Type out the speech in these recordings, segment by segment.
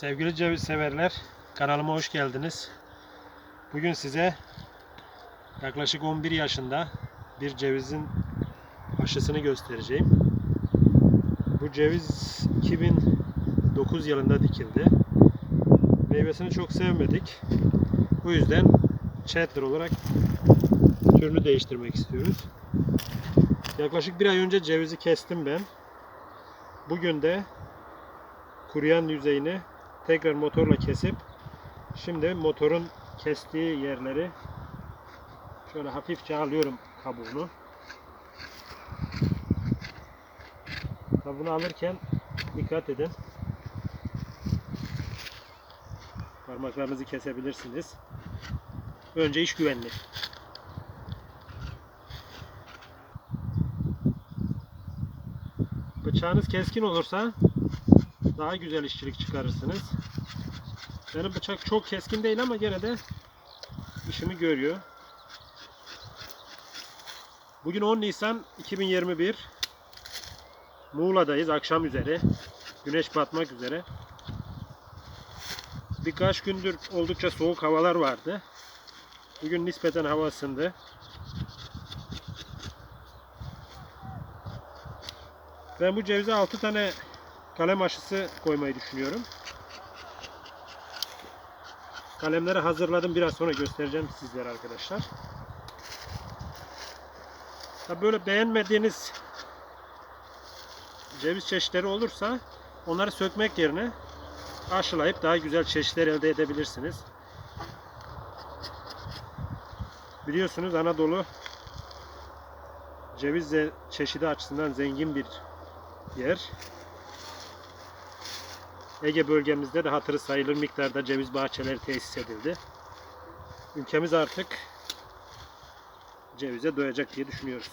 Sevgili ceviz severler, kanalıma hoş geldiniz. Bugün size yaklaşık 11 yaşında bir cevizin aşısını göstereceğim. Bu ceviz 2009 yılında dikildi. Meyvesini çok sevmedik. Bu yüzden Chatler olarak türünü değiştirmek istiyoruz. Yaklaşık bir ay önce cevizi kestim ben. Bugün de kuruyan yüzeyini tekrar motorla kesip şimdi motorun kestiği yerleri şöyle hafifçe alıyorum kabuğunu. Kabuğunu alırken dikkat edin. Parmaklarınızı kesebilirsiniz. Önce iş güvenliği. Bıçağınız keskin olursa daha güzel işçilik çıkarırsınız. Benim bıçak çok keskin değil ama gene de işimi görüyor. Bugün 10 Nisan 2021. Muğla'dayız akşam üzeri. Güneş batmak üzere. Birkaç gündür oldukça soğuk havalar vardı. Bugün nispeten hava ısındı. Ben bu cevize 6 tane kalem aşısı koymayı düşünüyorum. Kalemleri hazırladım. Biraz sonra göstereceğim sizlere arkadaşlar. Tabii böyle beğenmediğiniz ceviz çeşitleri olursa onları sökmek yerine aşılayıp daha güzel çeşitler elde edebilirsiniz. Biliyorsunuz Anadolu ceviz çeşidi açısından zengin bir yer. Ege bölgemizde de hatırı sayılır miktarda ceviz bahçeleri tesis edildi. Ülkemiz artık cevize doyacak diye düşünüyoruz.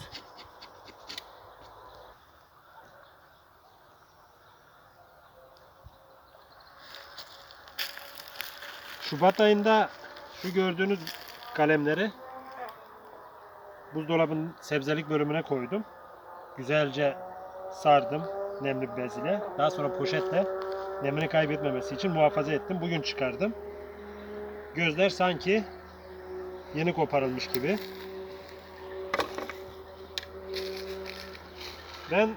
Şubat ayında şu gördüğünüz kalemleri buzdolabının sebzelik bölümüne koydum. Güzelce sardım nemli bez ile. Daha sonra poşetle nemini kaybetmemesi için muhafaza ettim. Bugün çıkardım. Gözler sanki yeni koparılmış gibi. Ben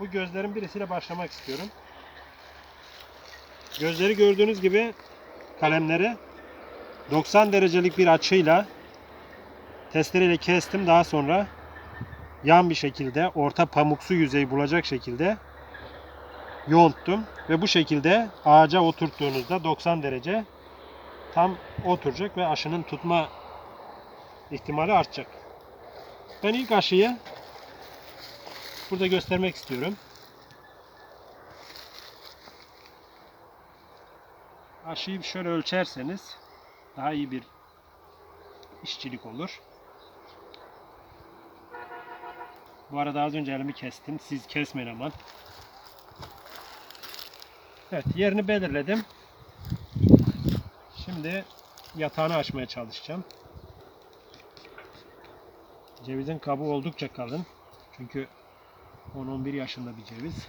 bu gözlerin birisiyle başlamak istiyorum. Gözleri gördüğünüz gibi kalemleri 90 derecelik bir açıyla testereyle kestim. Daha sonra yan bir şekilde orta pamuksu yüzey bulacak şekilde yonttum ve bu şekilde ağaca oturttuğunuzda 90 derece tam oturacak ve aşının tutma ihtimali artacak. Ben ilk aşıyı burada göstermek istiyorum. Aşıyı şöyle ölçerseniz daha iyi bir işçilik olur. Bu arada az önce elimi kestim. Siz kesmeyin aman. Evet yerini belirledim. Şimdi yatağını açmaya çalışacağım. Cevizin kabuğu oldukça kalın. Çünkü 10-11 yaşında bir ceviz.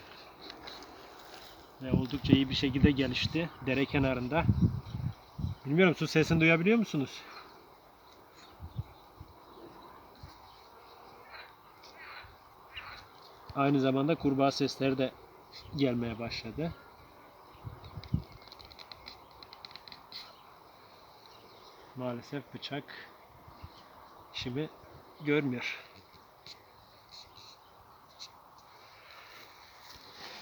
Ve oldukça iyi bir şekilde gelişti. Dere kenarında. Bilmiyorum su sesini duyabiliyor musunuz? Aynı zamanda kurbağa sesleri de gelmeye başladı. Maalesef bıçak işimi görmüyor.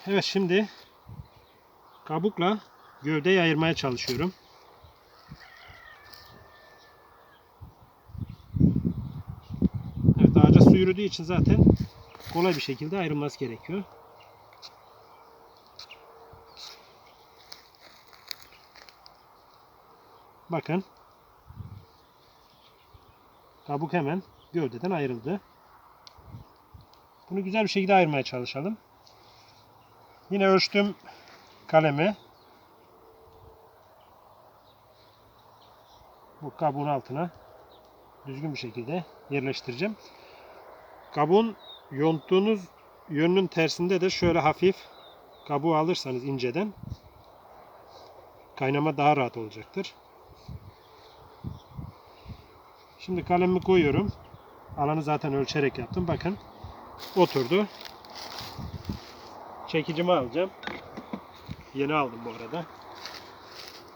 Evet şimdi kabukla gövdeyi ayırmaya çalışıyorum. Evet ağaca su yürüdüğü için zaten kolay bir şekilde ayrılması gerekiyor. Bakın. Kabuk hemen gövdeden ayrıldı. Bunu güzel bir şekilde ayırmaya çalışalım. Yine ölçtüm kalemi. Bu kabuğun altına düzgün bir şekilde yerleştireceğim. Kabuğun yonttuğunuz yönünün tersinde de şöyle hafif kabuğu alırsanız inceden Kaynama daha rahat olacaktır. Şimdi kalemimi koyuyorum. Alanı zaten ölçerek yaptım. Bakın oturdu. Çekicimi alacağım. Yeni aldım bu arada.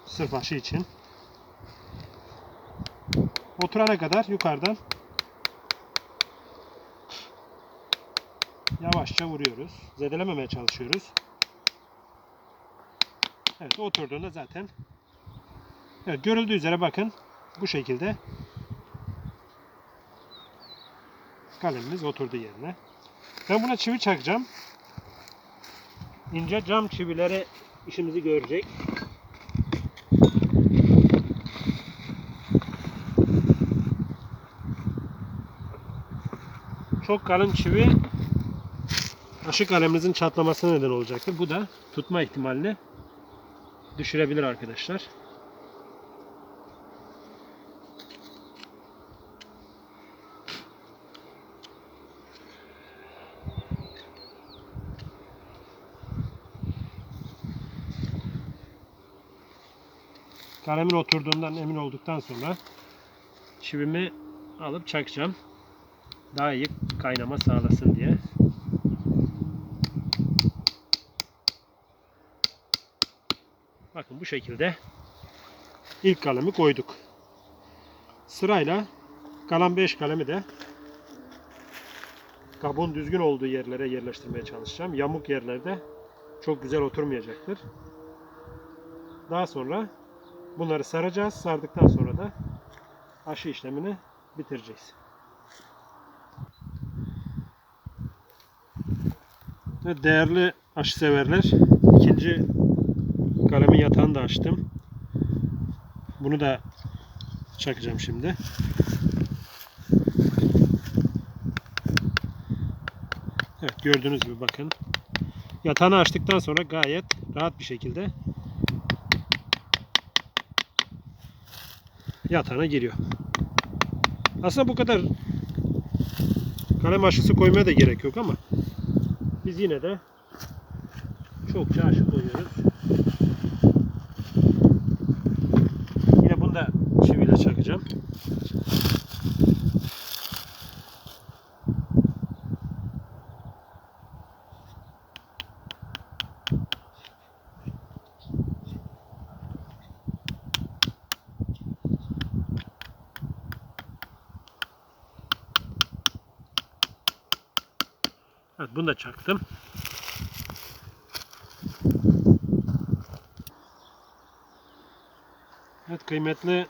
Sırf aşı için. Oturana kadar yukarıdan yavaşça vuruyoruz. Zedelememeye çalışıyoruz. Evet oturduğunda zaten Evet görüldüğü üzere bakın bu şekilde kalemimiz oturdu yerine. Ben buna çivi çakacağım. İnce cam çivileri işimizi görecek. Çok kalın çivi aşı kaleminizin çatlamasına neden olacaktır. Bu da tutma ihtimalini düşürebilir arkadaşlar. Kalemin oturduğundan emin olduktan sonra çivimi alıp çakacağım. Daha iyi kaynama sağlasın diye. Bakın bu şekilde ilk kalemi koyduk. Sırayla kalan 5 kalemi de kabuğun düzgün olduğu yerlere yerleştirmeye çalışacağım. Yamuk yerlerde çok güzel oturmayacaktır. Daha sonra bunları saracağız. Sardıktan sonra da aşı işlemini bitireceğiz. Evet, değerli aşı severler, ikinci kalemin yatağını da açtım. Bunu da çakacağım şimdi. Evet gördüğünüz gibi bakın. Yatağını açtıktan sonra gayet rahat bir şekilde yatağına giriyor. Aslında bu kadar kalem aşısı koymaya da gerek yok ama biz yine de çokça aşı koyuyoruz. Yine bunu da çiviyle çakacağım. Bunu da çaktım. Evet kıymetli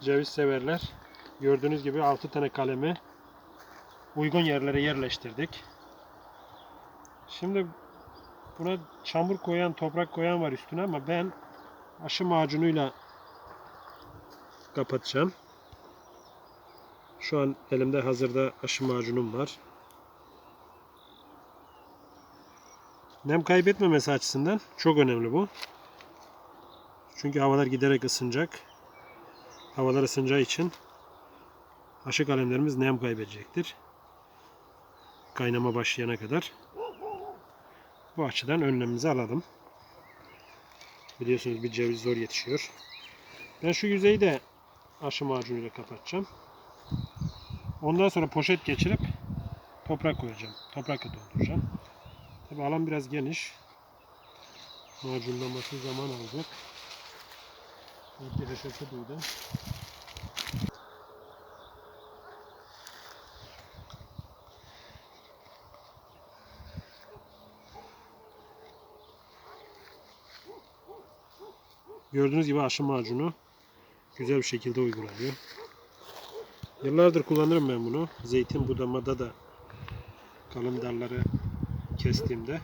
ceviz severler. Gördüğünüz gibi 6 tane kalemi uygun yerlere yerleştirdik. Şimdi buna çamur koyan, toprak koyan var üstüne ama ben aşı macunuyla kapatacağım. Şu an elimde hazırda aşı macunum var. Nem kaybetmemesi açısından çok önemli bu. Çünkü havalar giderek ısınacak. Havalar ısınacağı için aşı kalemlerimiz nem kaybedecektir. Kaynama başlayana kadar. Bu açıdan önlemimizi alalım. Biliyorsunuz bir ceviz zor yetişiyor. Ben şu yüzeyi de aşı macunuyla kapatacağım. Ondan sonra poşet geçirip toprak koyacağım. Toprakla dolduracağım. Tabi alan biraz geniş. Macunlaması zaman alacak. Bir reşefe duydu. Gördüğünüz gibi aşı macunu güzel bir şekilde uygulanıyor. Yıllardır kullanırım ben bunu. Zeytin budamada da kalın dalları kestiğimde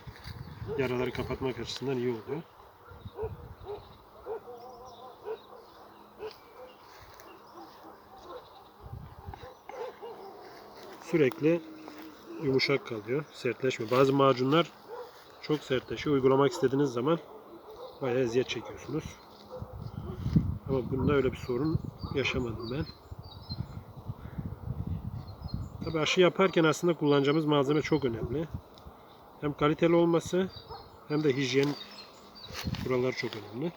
yaraları kapatmak açısından iyi oluyor. Sürekli yumuşak kalıyor, sertleşmiyor. Bazı macunlar çok sertleşiyor. Uygulamak istediğiniz zaman bayağı eziyet çekiyorsunuz. Ama bunda öyle bir sorun yaşamadım ben. Tabii aşı yaparken aslında kullanacağımız malzeme çok önemli. Hem kaliteli olması hem de hijyen kuralları çok önemli.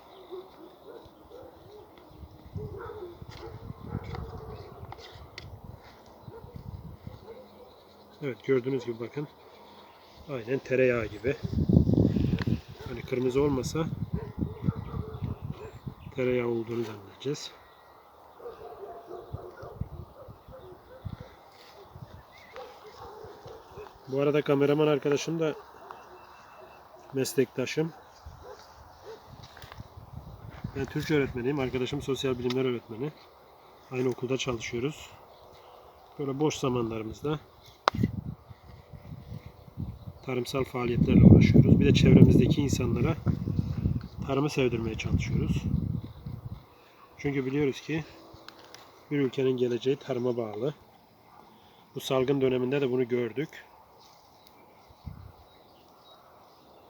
Evet gördüğünüz gibi bakın. Aynen tereyağı gibi. Hani kırmızı olmasa tereyağı olduğunu zannedeceğiz. Bu arada kameraman arkadaşım da meslektaşım. Ben Türkçe öğretmeniyim. Arkadaşım sosyal bilimler öğretmeni. Aynı okulda çalışıyoruz. Böyle boş zamanlarımızda tarımsal faaliyetlerle uğraşıyoruz. Bir de çevremizdeki insanlara tarımı sevdirmeye çalışıyoruz. Çünkü biliyoruz ki bir ülkenin geleceği tarıma bağlı. Bu salgın döneminde de bunu gördük.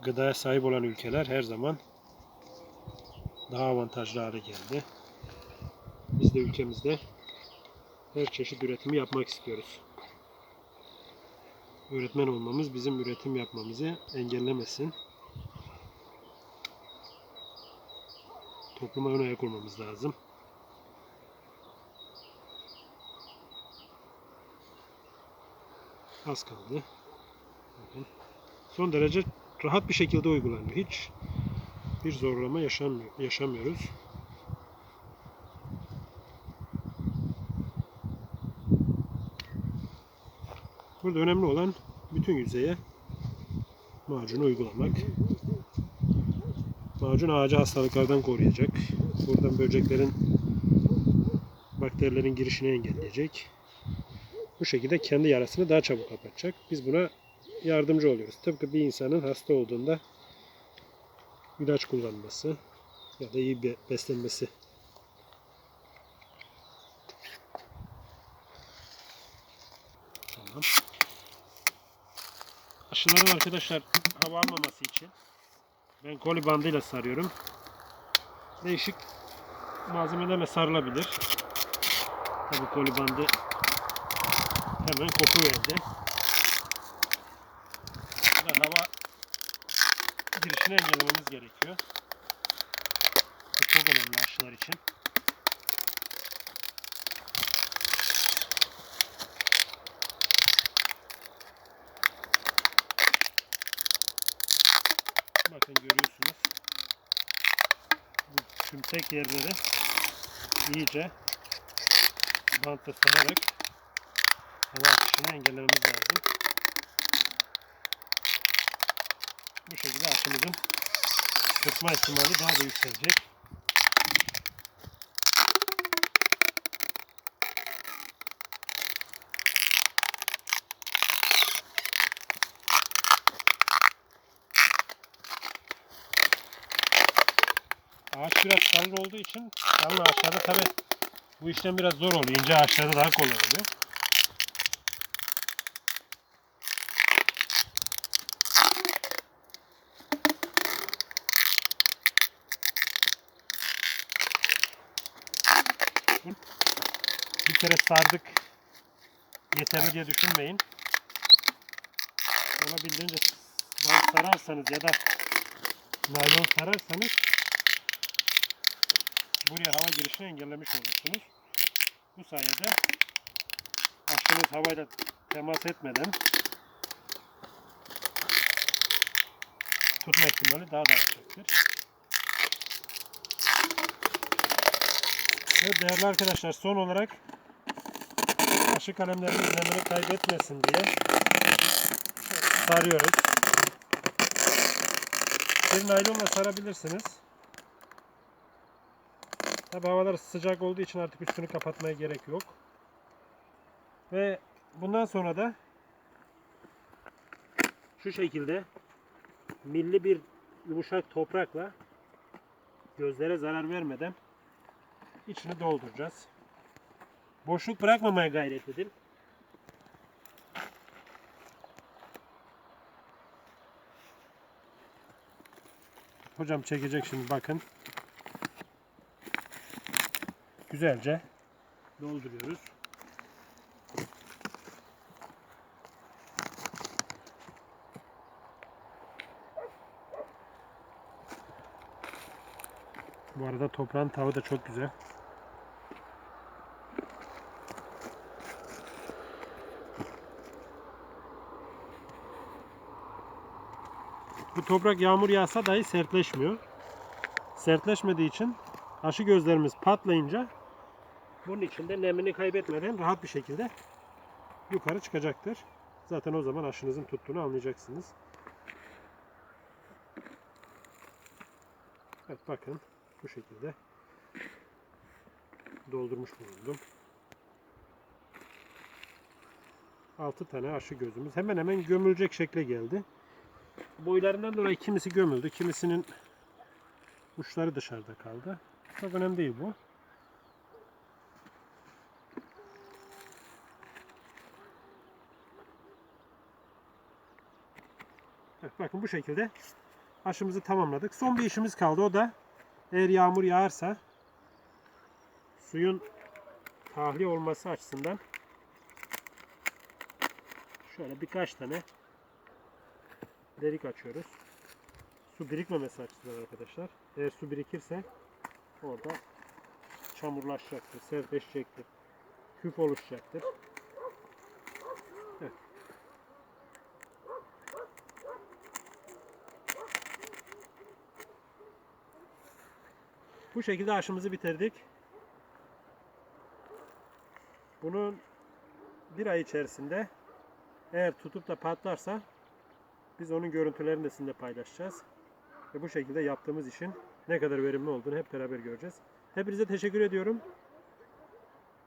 Gıdaya sahip olan ülkeler her zaman daha avantajlı hale geldi. Biz de ülkemizde her çeşit üretimi yapmak istiyoruz. Öğretmen olmamız bizim üretim yapmamızı engellemesin. Topluma ön ayak olmamız lazım. Az kaldı. Son derece rahat bir şekilde uygulanıyor. Hiç bir zorlama yaşanmıyor, yaşamıyoruz. Burada önemli olan bütün yüzeye macunu uygulamak. Macun ağacı hastalıklardan koruyacak. Buradan böceklerin, bakterilerin girişini engelleyecek. Bu şekilde kendi yarasını daha çabuk kapatacak. Biz buna yardımcı oluyoruz. Tıpkı bir insanın hasta olduğunda ilaç kullanması ya da iyi bir beslenmesi. Tamam. Aşıların arkadaşlar hava almaması için ben koli bandıyla sarıyorum. Değişik malzemelerle sarılabilir. Tabi koli bandı hemen kopu verdi. Hava girişini engellememiz gerekiyor. Bu çok önemli aşılar için. Bakın görüyorsunuz. Bu tümsek yerleri iyice bantla sararak hava akışını engellememiz lazım. Bu şekilde aşımızın tutma ihtimali daha da yükselecek. Ağaç biraz kalın olduğu için kalın ağaçlarda tabi bu işlem biraz zor oluyor. İnce ağaçlarda daha kolay oluyor. Bir kere sardık yeterli diye düşünmeyin. Olabildiğince bant sararsanız ya da naylon sararsanız buraya hava girişini engellemiş olursunuz. Bu sayede aşınız havayla temas etmeden tutma ihtimali daha da artacaktır. Evet değerli arkadaşlar son olarak aşı kalemlerinin izlemini kaybetmesin diye sarıyoruz. Bir naylonla sarabilirsiniz. Tabi havalar sıcak olduğu için artık üstünü kapatmaya gerek yok. Ve bundan sonra da şu şekilde milli bir yumuşak toprakla gözlere zarar vermeden içini dolduracağız. Boşluk bırakmamaya gayret edin. Hocam çekecek şimdi bakın. Güzelce dolduruyoruz. Bu arada toprağın tavuğu da çok güzel. Bu toprak yağmur yağsa dahi sertleşmiyor. Sertleşmediği için aşı gözlerimiz patlayınca bunun içinde nemini kaybetmeden rahat bir şekilde yukarı çıkacaktır. Zaten o zaman aşınızın tuttuğunu anlayacaksınız. Evet bakın bu şekilde doldurmuş bulundum. 6 tane aşı gözümüz hemen hemen gömülecek şekle geldi. Boylarından dolayı kimisi gömüldü, kimisinin uçları dışarıda kaldı. Çok önemli değil bu. Bakın bu şekilde aşımızı tamamladık. Son bir işimiz kaldı. O da eğer yağmur yağarsa suyun tahliye olması açısından şöyle birkaç tane delik açıyoruz. Su birikmemesi açısından arkadaşlar. Eğer su birikirse orada çamurlaşacaktır, sertleşecektir, küp oluşacaktır. Bu şekilde aşımızı bitirdik. Bunun bir ay içerisinde eğer tutup da patlarsa biz onun görüntülerini de sizinle paylaşacağız. Ve bu şekilde yaptığımız işin ne kadar verimli olduğunu hep beraber göreceğiz. Hepinize teşekkür ediyorum.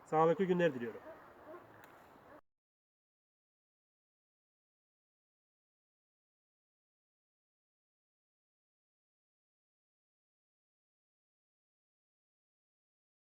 Sağlıklı günler diliyorum.